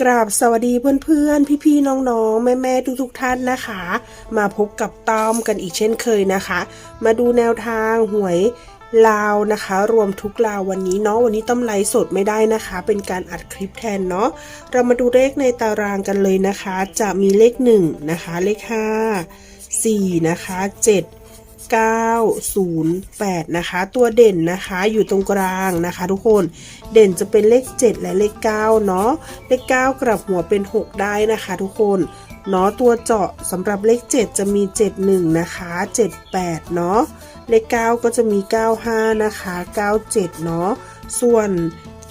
กราบสวัสดีเพื่อนๆ พี่ๆ น้องๆ แม่ๆ ทุกๆ ท่านนะคะ มาพบกับต้อมกันอีกเช่นเคยนะคะ มาดูแนวทางหวยลาวนะคะ รวมทุกลาววันนี้เนาะวันนี้ต้อมไลฟ์สดไม่ได้นะคะ เป็นการอัดคลิปแทนเนาะเรามาดูเลขในตารางกันเลยนะคะ จะมีเลข1นะคะเลข 5 4 นะคะ 7 908 นะคะ ตัวเด่นนะคะอยู่ตรงกลางนะคะ ทุกคนเด่นจะเป็นเลข 7 และเลข 9 เนาะเลข 9 กลับหัวเป็น 6 ได้นะคะ ทุกคนเนาะตัวเจาะสำหรับเลข 7 จะมี 71 นะคะ 78 เนาะเลข 9 ก็จะมี 95 นะคะ 97 เนาะส่วน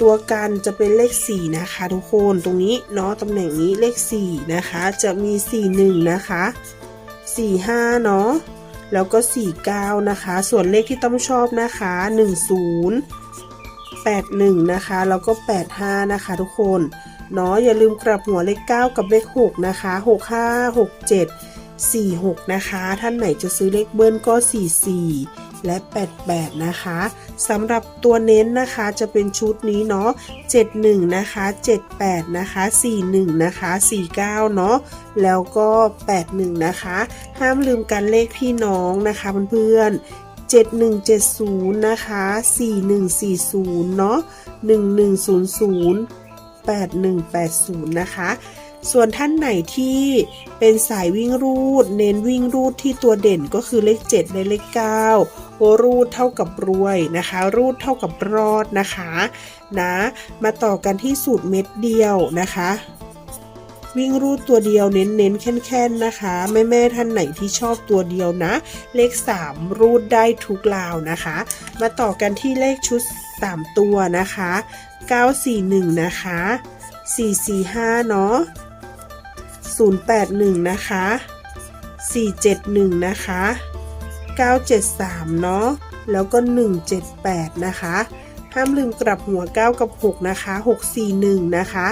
ตัวกันจะเป็นเลข 4 นะคะ ทุกคนตรงนี้เนาะตำแหน่งนี้เลข 4 นะคะ จะมี 41 นะคะ 45 เนาะ แล้วก็ 49 นะคะ ส่วนเลขที่ต้องชอบนะคะ 10 81 นะคะ แล้วก็ 85 นะคะ ทุกคนเนาะอย่าลืมกลับหัวเลข 9 กับเลข 6 นะคะ 65 67 46 นะคะ ท่านไหนจะซื้อเลขเบิ้ลก็ 44 และ 88 นะคะสำหรับตัวเน้นนะคะจะเป็นชุดนี้เนาะ71 นะคะ 78 นะคะ 41 นะคะ 49 เนาะแล้วก็ 81 นะคะ ห้ามลืมกันเลขพี่น้องนะคะเพื่อนๆ7170 นะคะ 4140 เนาะ1100 8180 นะคะ ส่วนท่านไหนที่เป็นสายวิ่งรูด เน้นวิ่งรูดที่ตัวเด่นก็คือเลข 7 และเลข 9 โอรูดเท่ากับรวยนะคะ รูดเท่ากับรอดนะคะนะมาต่อกันที่สูตรเม็ดเดียวนะคะ วิ่งรูดตัวเดียวเน้นเน้นๆแค่นๆนะคะ แม่แม่ๆท่านไหนที่ชอบตัวเดียวนะ เลข 3 รูดได้ทุกลาวนะคะ มาต่อกันที่เลขชุด 3 ตัวนะคะ 941 นะคะ 445 เนาะ 081 นะคะ 471 นะคะ 973 เนาะแล้วก็ 178 นะคะ ห้ามลืมกลับหัว 9 กับ 6 นะคะ 641 นะคะ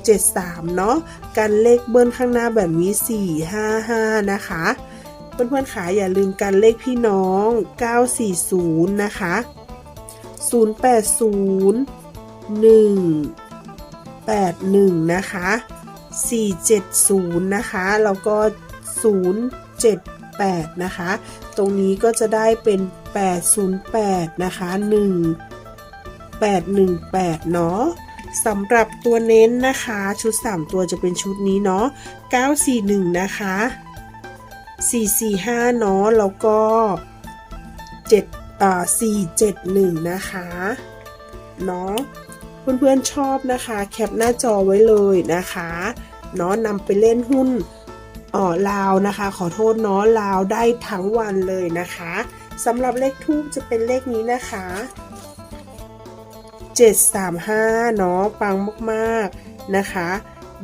673 เนาะกันเลขเบิ้ลข้างหน้าแบบนี้ 455 นะคะเพื่อนๆขาอย่าลืมกันเลขพี่น้อง 940 นะคะ 080 1 81 นะคะ 470 นะคะ แล้วก็ 078 นะคะ ตรงนี้ก็จะได้เป็น 808 นะคะ 1 818 เนาะสำหรับตัวเน้นนะคะ ชุด 3 ตัวจะเป็นชุดนี้เนาะ941 นะคะ 445 เนาะ แล้วก็7อ่า471 นะคะ เนาะ เพื่อนๆชอบนะคะ แคปหน้าจอไว้เลยนะคะเนาะนำไปเล่นหุ้นอ๋อลาวนะคะ ขอโทษเนาะลาวได้ทั้งวันเลยนะคะสำหรับเลขทูบจะเป็นเลขนี้นะคะ 735 เนาะปังมากๆนะคะ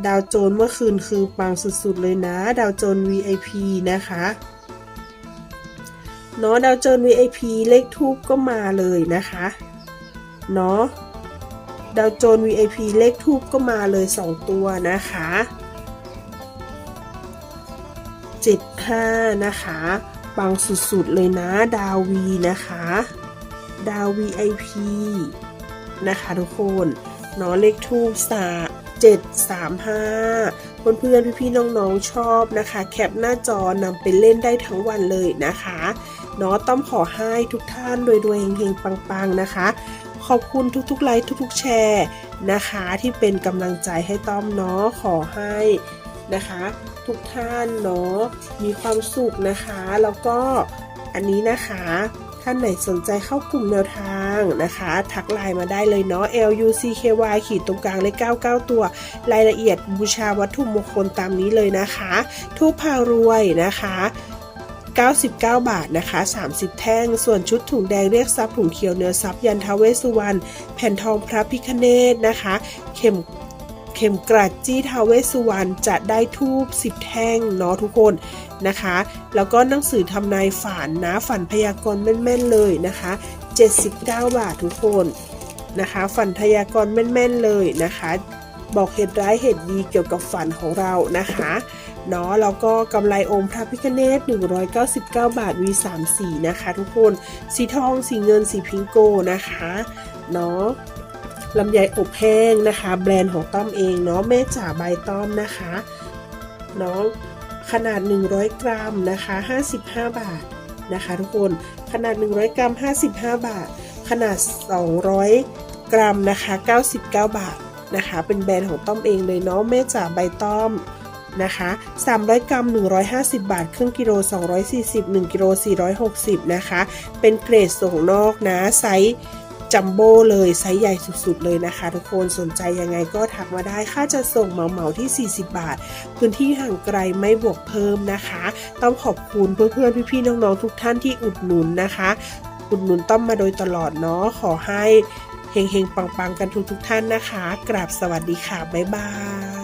ดาวโจนเมื่อคืนคือปังสุดๆเลยนะ ดาวโจน VIP นะคะเนาะดาวโจน VIP เลขทูบก็มาเลยนะคะเนาะ ดาวโจน VIP เลขทูบก็มาเลย 2 ตัวนะคะ 75 นะคะปังสุดๆเลยนะดาววีนะคะ ดาว VIP นะคะทุกคนเนาะเลขทูบสา735เพื่อนๆพี่ๆน้องๆชอบนะคะ แคปหน้าจอนำไปเล่นได้ทั้งวันเลยนะคะเนาะต้องขอให้ทุกท่านรวยๆเฮงๆปังๆนะคะ ขอบคุณทุกๆไลค์ทุก ๆ แชร์นะคะ ที่เป็นกำลังใจให้ต้อมเนาะขอให้นะคะ ทุกท่านเนาะมีความสุขนะคะ แล้วก็อันนี้นะคะท่านไหนสนใจเข้ากลุ่มแนวทางนะคะ ทักไลน์มาได้เลยเนาะ L U C K Y ขีดตรงกลางเลข99 ตัว รายละเอียดบูชาวัตถุมงคลตามนี้เลยนะคะทูปพารวยนะคะ 99 บาทนะคะ 30 แท่ง ส่วนชุดถุงแดงเรียกซับถุงเขียวเนื้อซับยันทาเวสุวรรณแผ่นทองพระพิคเนตนะคะ เข็มเข็มกรัดจี้ทาเวสสุวรรณจะได้ทูบ10 แท่งเนาะทุกคนนะคะ แล้วก็หนังสือทำนายฝันนะฝันพยากรณ์แม่นๆเลยนะคะ 79 บาททุกคนนะคะ ฝันพยากรณ์แม่นๆเลยนะคะ บอกเหตุร้ายเหตุดีเกี่ยวกับฝันของเรานะคะ เนาะแล้วก็กำไรองค์พระพิฆเนศ199 บาท V3 สีนะคะ ทุกคนสีทองสีเงินสีพิงโกนะคะเนาะลำไยอบแห้งนะคะ แบรนด์ของต้อมเองเนาะแม่จ๋าใบต้อมนะคะเนาะขนาด 100 กรัมนะคะ 55 บาทนะคะ ทุกคนขนาด 100 กรัม 55 บาท ขนาด 200 กรัมนะคะ 99 บาทนะคะ เป็นแบรนด์ของต้อมเองเลยเนาะแม่จ๋าใบต้อม นะคะ300 กรัม 150 บาท ครึ่งกิโล 240 1กิโล 460 นะคะ เป็นเกรดส่งนอกนะ ไซส์จัมโบ้เลย ไซส์ใหญ่สุดๆเลยนะคะ ทุกคนสนใจยังไงก็ทักมาได้ ค่าจะส่งเหมาเหมาๆที่ 40 บาท พื้นที่ห่างไกลไม่บวกเพิ่มนะคะ ต้องขอบคุณเพื่อนๆ พี่ๆ น้องๆ ทุกท่านที่อุดหนุนนะคะ อุดหนุนต้อมมาโดยตลอดเนาะ ขอให้เฮงๆ ปังๆ กันทุกๆ ท่านนะคะ กราบสวัสดีค่ะ บ๊ายบาย